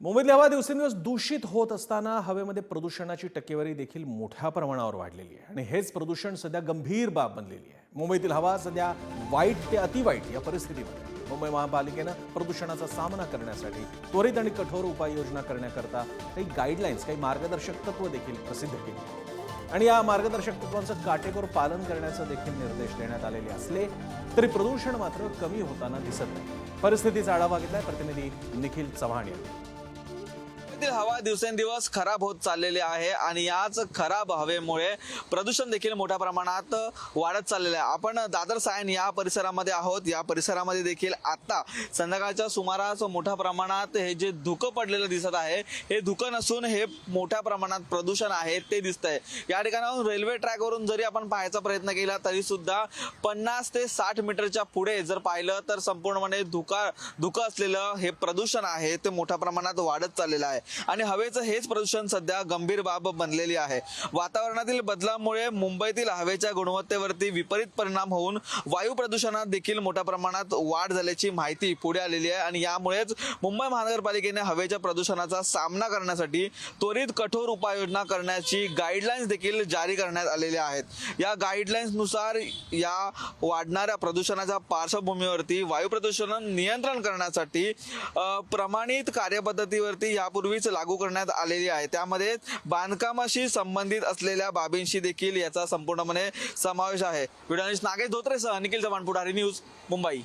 मुंबईतली हवा दिवसेंदिवस दूषित होत असताना हवेमध्ये प्रदूषणाची टक्केवारी देखील मोठ्या प्रमाणावर वाढलेली आहे. आणि हेच प्रदूषण सध्या गंभीर बाब बनलेली आहे. मुंबईतील हवा सध्या वाईट ते अतिवाईट या परिस्थितीमध्ये मुंबई महापालिकेनं प्रदूषणाचा सामना करण्यासाठी त्वरित आणि कठोर उपाययोजना करण्याकरता काही गाईडलाईन्स काही मार्गदर्शक तत्व देखील प्रसिद्ध केली आणि या मार्गदर्शक तत्वांचं काटेकोर पालन करण्याचे देखील निर्देश देण्यात आलेले असले तरी प्रदूषण मात्र कमी होताना दिसत नाही. परिस्थितीचा आढावा घेतलाय प्रतिनिधी निखिल चव्हाण यांनी. मुंबईतील हवा दिवसेंदिवस खराब होत चाललेली आहे आणि याच खराब हवेमुळे प्रदूषण देखील मोठ्या प्रमाणात वाढत चाललेलं आहे. आपण दादर सायन या परिसरामध्ये आहोत. या परिसरामध्ये देखील आता संध्याकाळच्या सुमारास मोठ्या प्रमाणात हे जे धुकं पडलेलं दिसत आहे हे धुकं नसून हे मोठ्या प्रमाणात प्रदूषण आहे ते दिसत आहे या ठिकाणाहून रेल्वे ट्रॅकवरून जरी आपण पाहायचा प्रयत्न केला तरी सुद्धा पन्नास ते साठ मीटरच्या पुढे जर पाहिलं तर संपूर्णपणे धुका धुकं असलेलं हे प्रदूषण आहे ते मोठ्या प्रमाणात वाढत चाललेलं आहे. आणि हवेचं हेच प्रदूषण सध्या गंभीर बाब बनलेली आहे. वातावरणातील बदलामुळे मुंबईतील हवेच्या गुणवत्तेवरती विपरीत परिणाम होऊन वायू प्रदूषणात देखील मोठ्या प्रमाणात वाढ झाल्याची माहिती पुढे आलेली आहे आणि यामुळेच मुंबई महानगरपालिकेने हवेच्या प्रदूषणाचा सामना करण्यासाठी त्वरित कठोर उपाययोजना करण्याची गाईडलाईन्स देखील जारी करण्यात आलेल्या आहेत. या गाईडलाईन्सनुसार या वाढणाऱ्या प्रदूषणाच्या पार्श्वभूमीवरती वायू प्रदूषण नियंत्रण करण्यासाठी प्रमाणित कार्यपद्धतीवरती यापूर्वी यापूर्वीच लागू करण्यात आलेली आहे. त्यामध्ये बांधकामाशी संबंधित असलेल्या बाबींशी देखील याचा संपूर्णपणे समावेश आहे. व्हिडिओ नागेश धोत्रेसह निखिल चव्हाण पुढारी न्यूज मुंबई.